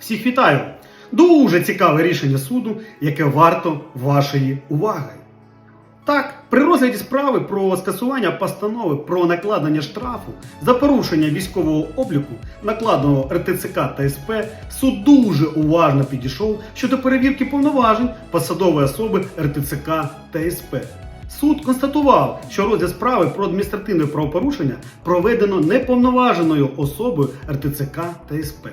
Всіх вітаю! Дуже цікаве рішення суду, яке варто вашої уваги. Так, при розгляді справи про скасування постанови про накладення штрафу за порушення військового обліку, накладеного РТЦК та СП, суд дуже уважно підійшов щодо перевірки повноважень посадової особи РТЦК та СП. Суд констатував, що розгляд справи про адміністративне правопорушення проведено неповноваженою особою РТЦК та СП.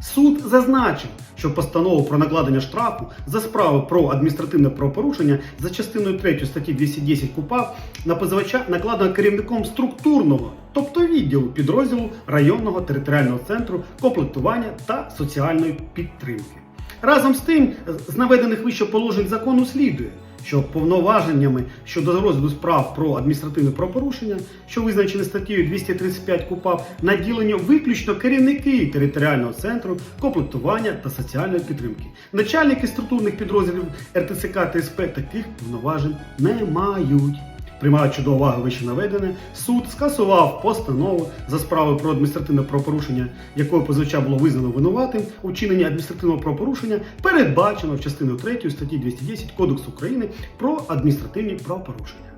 Суд зазначив, що постанову про накладення штрафу за справу про адміністративне правопорушення за частиною 3 статті 210 КУПА на позивача накладено керівником структурного, тобто відділу підрозділу районного територіального центру комплектування та соціальної підтримки. Разом з тим, з наведених вище положень закону слідує, що повноваженнями щодо розгляду справ про адміністративне правопорушення, що визначені статтею 235 КУПАП, наділені виключно керівники територіального центру комплектування та соціальної підтримки. Начальники структурних підрозділів РТЦК та таких повноважень не мають. Приймаючи до уваги вище наведене, суд скасував постанову за справою про адміністративне правопорушення, якою позивача було визнано винуватим у вчиненні адміністративного правопорушення, передбачено в частину 3 статті 210 Кодексу України про адміністративні правопорушення.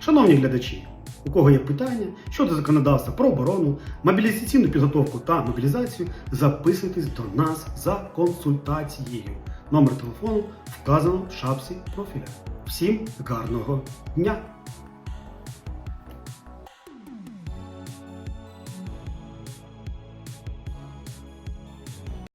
Шановні глядачі, у кого є питання щодо законодавства про оборону, мобілізаційну підготовку та мобілізацію, записуйтесь до нас за консультацією. Номер телефону вказано в шапці профіля. Всім гарного дня!